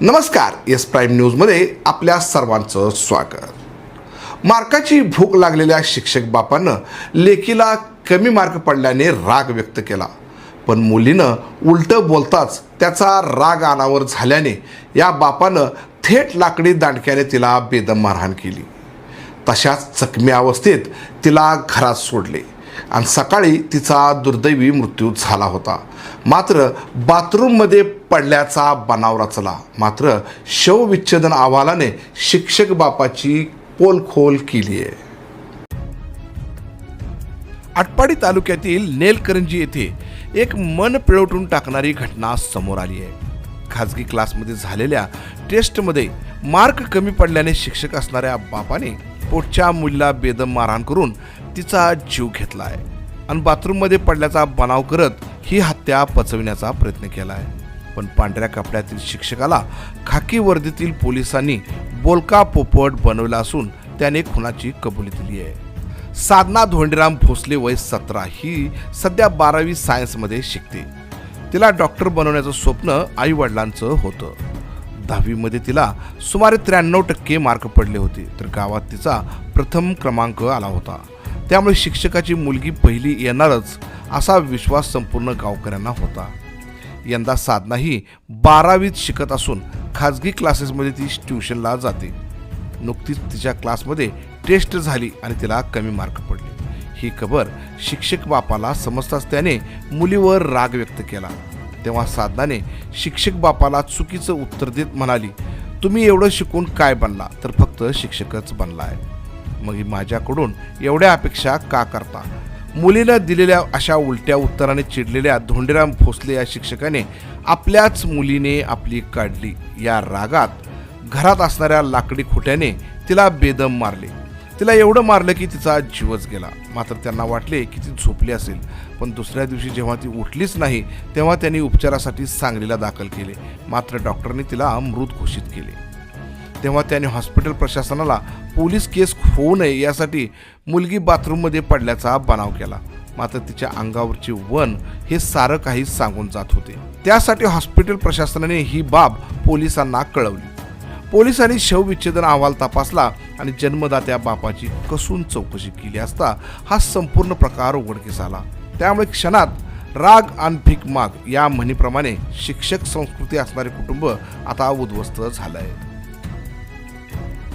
नमस्कार S prime न्यूजमध्ये आपल्या सर्वांचं स्वागत. मार्काची भूक लागलेल्या शिक्षक बापानं लेकीला कमी मार्क पडल्याने राग व्यक्त केला. पण मुलीनं उलटं बोलताच त्याचा राग अनावर झाल्याने या बापानं थेट लाकडी दांडक्याने तिला बेदम मारहाण केली. तशाच चकमी अवस्थेत तिला घरात सोडले. आणि सकाळी तिचा दुर्दैवी मृत्यू झाला होता. मात्र बाथरूममध्ये पडल्याचा बनाव रचला. मात्र शवविच्छेदन अहवालाने शिक्षक बापाची पोलखोल केली आहे. आटपाडी तालुक्यातील नेलकरंजी येथे एक मन पिळवटून टाकणारी घटना समोर आली आहे. खाजगी क्लासमध्ये झालेल्या टेस्टमध्ये मार्क कमी पडल्याने शिक्षक असणाऱ्या बापाने पोटच्या मुलीला बेदम मारहाण करून तिचा जीव घेतला आहे आणि बाथरूममध्ये पडल्याचा बनाव करत ही हत्या पचविण्याचा प्रयत्न केला आहे पण पांढऱ्या कपड्यातील शिक्षकाला खाकी वर्दीतील पोलिसांनी बोलका पोपट बनवला असून त्याने खुनाची कबुली दिली आहे. साधना धोंडीराम भोसले वय सतरा ही सध्या बारावी सायन्समध्ये शिकते. तिला डॉक्टर बनवण्याचं स्वप्न आई वडिलांचं होतं. दहावीमध्ये तिला सुमारे त्र्याण्णव टक्के मार्क पडले होते तर गावात तिचा प्रथम क्रमांक आला होता. त्यामुळे शिक्षकाची मुलगी पहिली येणारच असा विश्वास संपूर्ण गावकऱ्यांना होता. यंदा साधना ही बारावीत शिकत असून खाजगी क्लासेसमध्ये ती ट्युशनला जाते. नुकतीच तिच्या क्लासमध्ये टेस्ट झाली आणि तिला कमी मार्क पडले. ही खबर शिक्षक बापाला समजताच त्याने मुलीवर राग व्यक्त केला. तेव्हा साधनाने शिक्षक बापाला चुकीचं उत्तर देत म्हणाली तुम्ही एवढं शिकून काय बनला? तर फक्त शिक्षकच बनला आहे मग माझ्याकडून एवढ्या अपेक्षा का करता? मुलीनं दिलेल्या अशा उलट्या उत्तराने चिडलेल्या धोंडीराम भोसले या शिक्षकाने आपल्याच मुलीने आपली काढली. या रागात घरात असणाऱ्या लाकडी खोट्याने तिला बेदम मारले. तिला एवढं मारलं की तिचा जीवच गेला. मात्र त्यांना वाटले की ती झोपली असेल. पण दुसऱ्या दिवशी जेव्हा ती उठलीच नाही तेव्हा त्यांनी उपचारासाठी सांगलीला दाखल केले. मात्र डॉक्टरने तिला मृत घोषित केले. तेव्हा त्याने हॉस्पिटल प्रशासनाला पोलीस केस होऊ नये यासाठी मुलगी बाथरूममध्ये पडल्याचा बनाव केला. मात्र तिच्या अंगावरचे वन हे सारं काही सांगून जात होते. त्यासाठी हॉस्पिटल प्रशासनाने ही बाब पोलिसांना कळवली. पोलिसांनी शवविच्छेदन अहवाल तपासला आणि जन्मदात्या बापाची कसून चौकशी केली असता हा संपूर्ण प्रकार उघडकीस आला. त्यामुळे क्षणात राग आणि भीक माग या म्हणीप्रमाणे शिक्षक संस्कृती असणारे कुटुंब आता उद्ध्वस्त झालं आहे